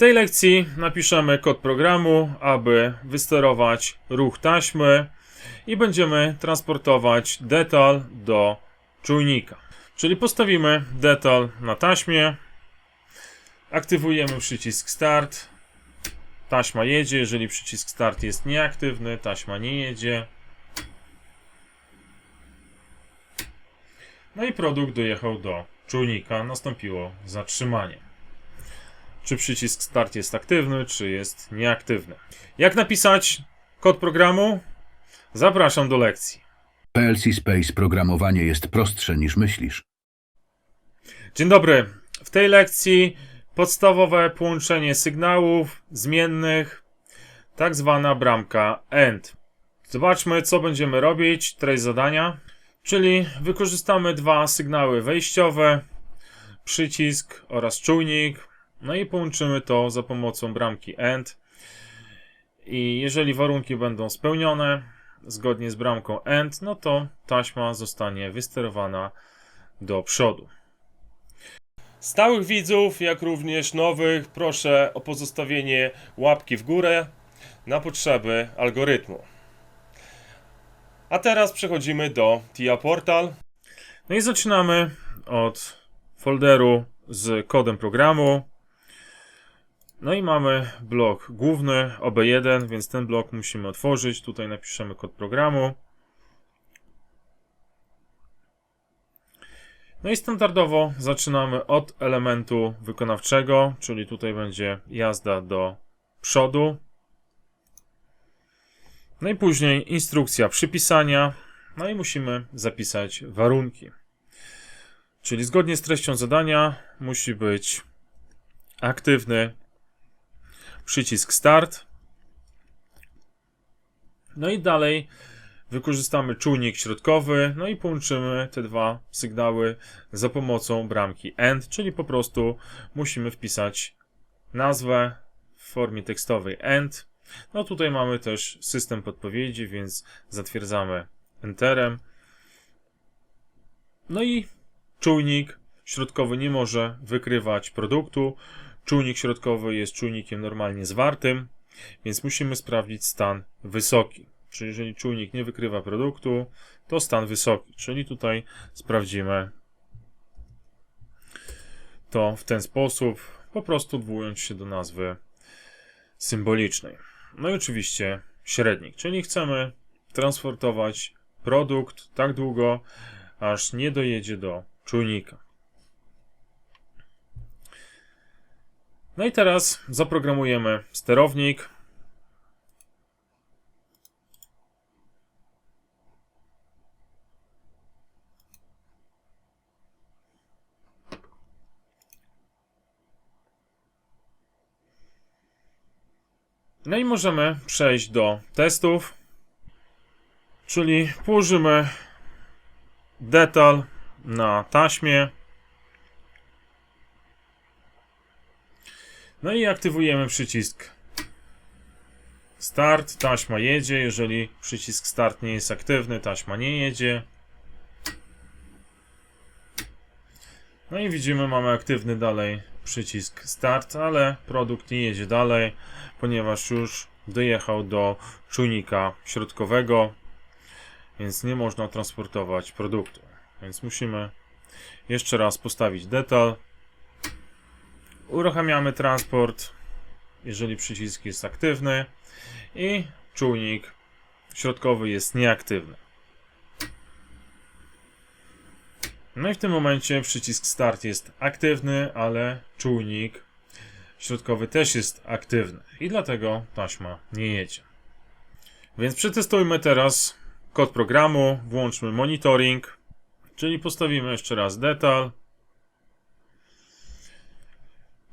tej lekcji napiszemy kod programu, aby wysterować ruch taśmy i będziemy transportować detal do czujnika. Czyli postawimy detal na taśmie, aktywujemy przycisk start, taśma jedzie, jeżeli przycisk start jest nieaktywny, taśma nie jedzie. No i produkt dojechał do czujnika, nastąpiło zatrzymanie. Czy przycisk start jest aktywny, czy jest nieaktywny. Jak napisać kod programu? Zapraszam do lekcji. PLC Space programowanie jest prostsze niż myślisz. Dzień dobry. W tej lekcji podstawowe połączenie sygnałów zmiennych, tak zwana bramka AND. Zobaczmy, co będziemy robić. Treść zadania, czyli wykorzystamy dwa sygnały wejściowe, przycisk oraz czujnik, no i połączymy to za pomocą bramki AND. I jeżeli warunki będą spełnione, zgodnie z bramką AND, no to taśma zostanie wysterowana do przodu. Stałych widzów, jak również nowych, proszę o pozostawienie łapki w górę na potrzeby algorytmu. A teraz przechodzimy do TIA Portal. No i zaczynamy od folderu z kodem programu. No i mamy blok główny OB1, więc ten blok musimy otworzyć. Tutaj napiszemy kod programu. No i standardowo zaczynamy od elementu wykonawczego, czyli tutaj będzie jazda do przodu. No i później instrukcja przypisania. No i musimy zapisać warunki. Czyli zgodnie z treścią zadania musi być aktywny przycisk start. No i dalej wykorzystamy czujnik środkowy, no i połączymy te dwa sygnały za pomocą bramki AND, czyli po prostu musimy wpisać nazwę w formie tekstowej AND. No tutaj mamy też system podpowiedzi, więc zatwierdzamy Enterem. No i czujnik środkowy nie może wykrywać produktu. Czujnik środkowy jest czujnikiem normalnie zwartym, więc musimy sprawdzić stan wysoki. Czyli jeżeli czujnik nie wykrywa produktu, to stan wysoki. Czyli tutaj sprawdzimy to w ten sposób, po prostu odwołując się do nazwy symbolicznej. No i oczywiście średnik, czyli chcemy transportować produkt tak długo, aż nie dojedzie do czujnika. No i teraz zaprogramujemy sterownik. No i możemy przejść do testów, czyli położymy detal na taśmie. No i aktywujemy przycisk start. Taśma jedzie. Jeżeli przycisk start nie jest aktywny, taśma nie jedzie. No i widzimy, mamy aktywny dalej przycisk start, ale produkt nie jedzie dalej, ponieważ już dojechał do czujnika środkowego, więc nie można transportować produktu. Więc musimy jeszcze raz postawić detal. Uruchamiamy transport, jeżeli przycisk jest aktywny i czujnik środkowy jest nieaktywny. No i w tym momencie przycisk start jest aktywny, ale czujnik środkowy też jest aktywny i dlatego taśma nie jedzie. Więc przetestujmy teraz kod programu, włączmy monitoring, czyli postawimy jeszcze raz detal.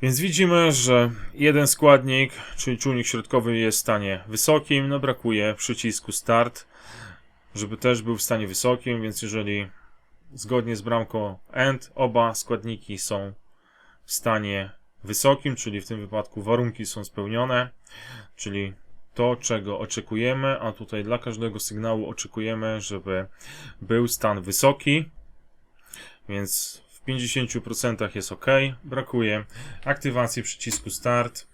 Więc widzimy, że jeden składnik, czyli czujnik środkowy jest w stanie wysokim, no brakuje przycisku start, żeby też był w stanie wysokim, więc jeżeli zgodnie z bramką AND oba składniki są w stanie wysokim, czyli w tym wypadku warunki są spełnione, czyli to, czego oczekujemy, a tutaj dla każdego sygnału oczekujemy, żeby był stan wysoki, więc 50% jest OK. Brakuje aktywacji przycisku Start,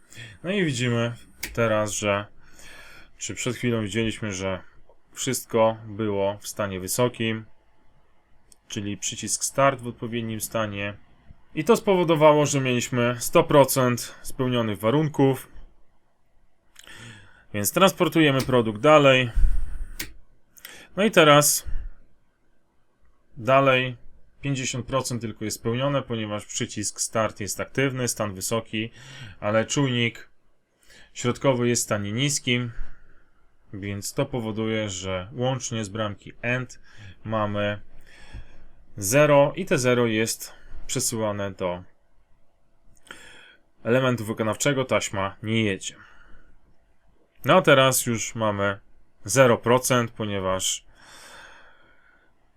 No i widzimy teraz, że czy przed chwilą widzieliśmy, że wszystko było w stanie wysokim, czyli przycisk start w odpowiednim stanie. I to spowodowało, że mieliśmy 100% spełnionych warunków. Więc transportujemy produkt dalej. No i teraz dalej 50% tylko jest spełnione, ponieważ przycisk start jest aktywny, stan wysoki, ale czujnik środkowy jest w stanie niskim, więc to powoduje, że łącznie z bramki END mamy 0 i te 0 jest przesyłane do elementu wykonawczego, taśma nie jedzie. No a teraz już mamy 0%, ponieważ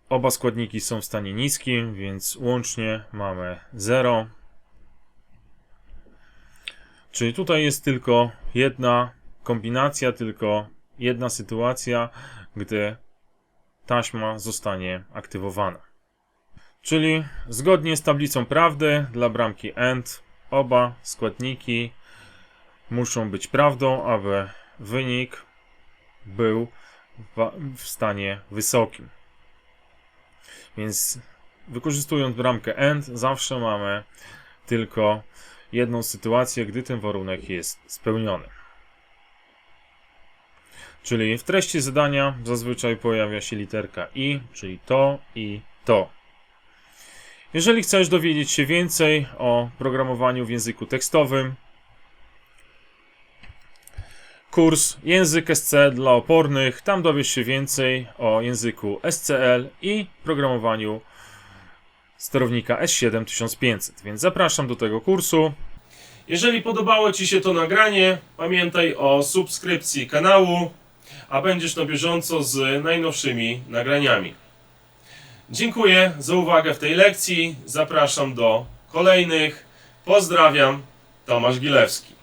oba składniki są w stanie niskim, więc łącznie mamy 0. Czyli tutaj jest tylko jedna kombinacja, tylko jedna sytuacja, gdy taśma zostanie aktywowana. Czyli zgodnie z tablicą prawdy dla bramki AND oba składniki muszą być prawdą, aby wynik był w stanie wysokim. Więc wykorzystując bramkę AND zawsze mamy tylko jedną sytuację, gdy ten warunek jest spełniony. Czyli w treści zadania zazwyczaj pojawia się literka i, czyli to i to. Jeżeli chcesz dowiedzieć się więcej o programowaniu w języku tekstowym, kurs Język SC dla opornych, tam dowiesz się więcej o języku SCL i programowaniu sterownika S7 1500, więc zapraszam do tego kursu. Jeżeli podobało Ci się to nagranie, pamiętaj o subskrypcji kanału, a będziesz na bieżąco z najnowszymi nagraniami. Dziękuję za uwagę w tej lekcji. Zapraszam do kolejnych. Pozdrawiam, Tomasz Gilewski.